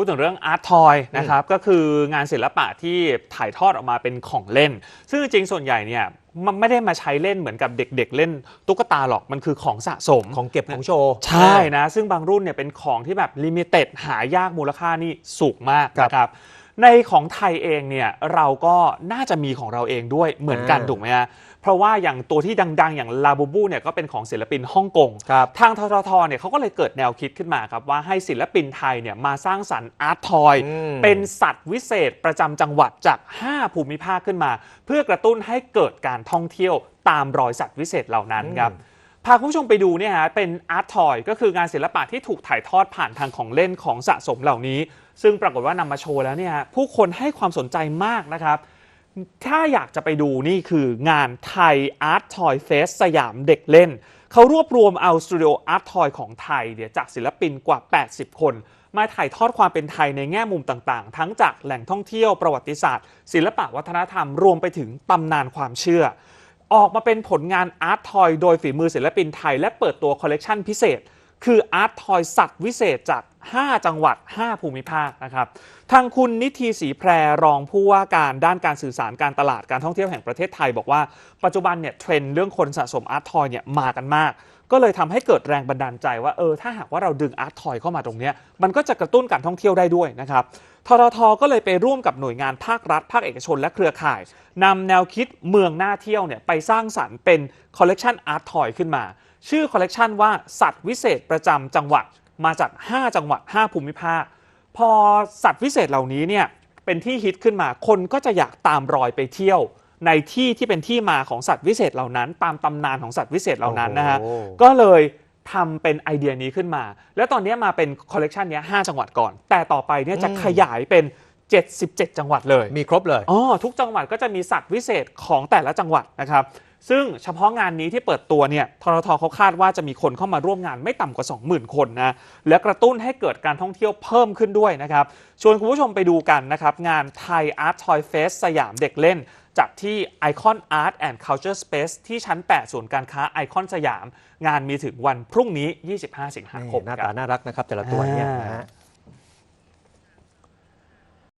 พูดถึงเรื่องอาร์ตทอยนะครับก็คืองานศิลปะที่ถ่ายทอดออกมาเป็นของเล่น ซึ่งจริงๆส่วนใหญ่เนี่ยมันไม่ได้มาใช้เล่นเหมือนกับเด็ก ๆ เล่นตุ๊กตาหรอกมันคือของสะสมของเก็บของโชว์ ใช่นะ ซึ่งบางรุ่นเนี่ยเป็นของที่แบบลิมิเต็ดหายากมูลค่านี่สูงมากครับนะครับ ในของไทยเองเนี่ยเราก็น่าจะมีของเราเองด้วยเหมือนกันอ่าถูกไหมฮะเพราะว่าอย่างตัวที่ดัง ๆ อย่างลาบูบูเนี่ยก็เป็นของศิลปินฮ่องกงครับทางทททเนี่ยเขาก็เลยเกิดแนวคิดขึ้นมาครับ ว่าให้ศิลปินไทยเนี่ยมาสร้างสรรค์อาร์ตทอยอืมเป็นสัตว์วิเศษประจำจังหวัดจาก 5 ภูมิภาคขึ้นมา เพื่อกระตุ้นให้เกิดการท่องเที่ยวตามรอยสัตว์วิเศษเหล่านั้นครับ พาคุณผู้ชมไปดูเนี่ยฮะเป็นอาร์ตทอยก็คืองานศิลปะที่ถูกถ่ายทอดผ่านทางของเล่นของสะสมเหล่านี้ ซึ่งปรากฏว่านำมาโชว์แล้วเนี่ยผู้คนให้ความสนใจมากนะครับ ถ้าอยากจะไปดูนี่คืองานไทยอาร์ตทอยเฟสสยามเด็กเล่น เขารวบรวมเอาสตูดิโออาร์ตทอยของไทยเนี่ยจากศิลปินกว่า 80 คน มาถ่ายทอดความเป็นไทยในแง่มุมต่างๆ ทั้งจากแหล่งท่องเที่ยวประวัติศาสตร์ ศิลปะวัฒนธรรมรวมไปถึงตำนานความเชื่อ ออกมาเป็นผลงานอาร์ตทอยโดยฝีมือศิลปินไทย และเปิดตัวคอลเลกชันพิเศษ คืออาร์ตทอยสัตว์วิเศษจาก 5 จังหวัด 5 ภูมิภาคนะครับ ทางคุณนิธิศรีแพรรองผู้ว่าการด้านการสื่อสารการตลาดการท่องเที่ยวแห่งประเทศไทย บอกว่าปัจจุบันเนี่ยเทรนด์เรื่องคนสะสมอาร์ตทอยเนี่ยมากันมาก ก็เลยทำให้เกิดแรงบันดาลใจว่าเออถ้าหากว่าเราดึงอาร์ตทอยเข้ามาตรงนี้มันก็จะกระตุ้นการท่องเที่ยวได้ด้วยนะครับทททก็เลยไปร่วมกับหน่วยงานภาครัฐ ภาคเอกชน และเครือข่ายนำแนวคิดเมืองน่าเที่ยวเนี่ยไปสร้างสรรค์เป็นคอลเลกชันอาร์ตทอยขึ้นมา ชื่อคอลเลกชันว่าสัตว์วิเศษประจำจังหวัดมาจาก 5 จังหวัด 5 ภูมิภาค พอสัตว์วิเศษเหล่านี้เนี่ยเป็นที่ฮิตขึ้นมาคนก็จะอยากตามรอยไปเที่ยว ในที่ที่เป็นที่มาของสัตว์วิเศษเหล่านั้น ตามตำนานของสัตว์วิเศษเหล่านั้นนะฮะโอ้โหก็เลยทำเป็นไอเดียนี้ขึ้นมา แล้วตอนนี้มาเป็นคอลเลกชันเนี้ย5จังหวัดก่อน แต่ต่อไปเนี่ยจะขยายเป็น 77 จังหวัดเลย มีครบเลย อ๋อ ทุกจังหวัดก็จะมีสัตว์วิเศษของแต่ละจังหวัดนะครับ ซึ่งเฉพาะงานนี้ที่เปิดตัวเนี่ยทรทเขาคาดว่าจะมีคนเข้ามาร่วมงานไม่ต่ำกว่า 20,000 คนนะ และกระตุ้นให้เกิดการท่องเที่ยวเพิ่มขึ้นด้วยนะครับ ชวนคุณผู้ชมไปดูกันนะครับ งานไทย Art Toy Fest สยามเด็กเล่น จัดที่ Icon Art and Culture Space ที่ชั้น8ศูนย์การค้าไอคอนสยาม งานมีถึงวันพรุ่งนี้ 25 สิงหาคมหน้าตาน่ารักนะครับแต่ละตัวเนี่ยนะฮะ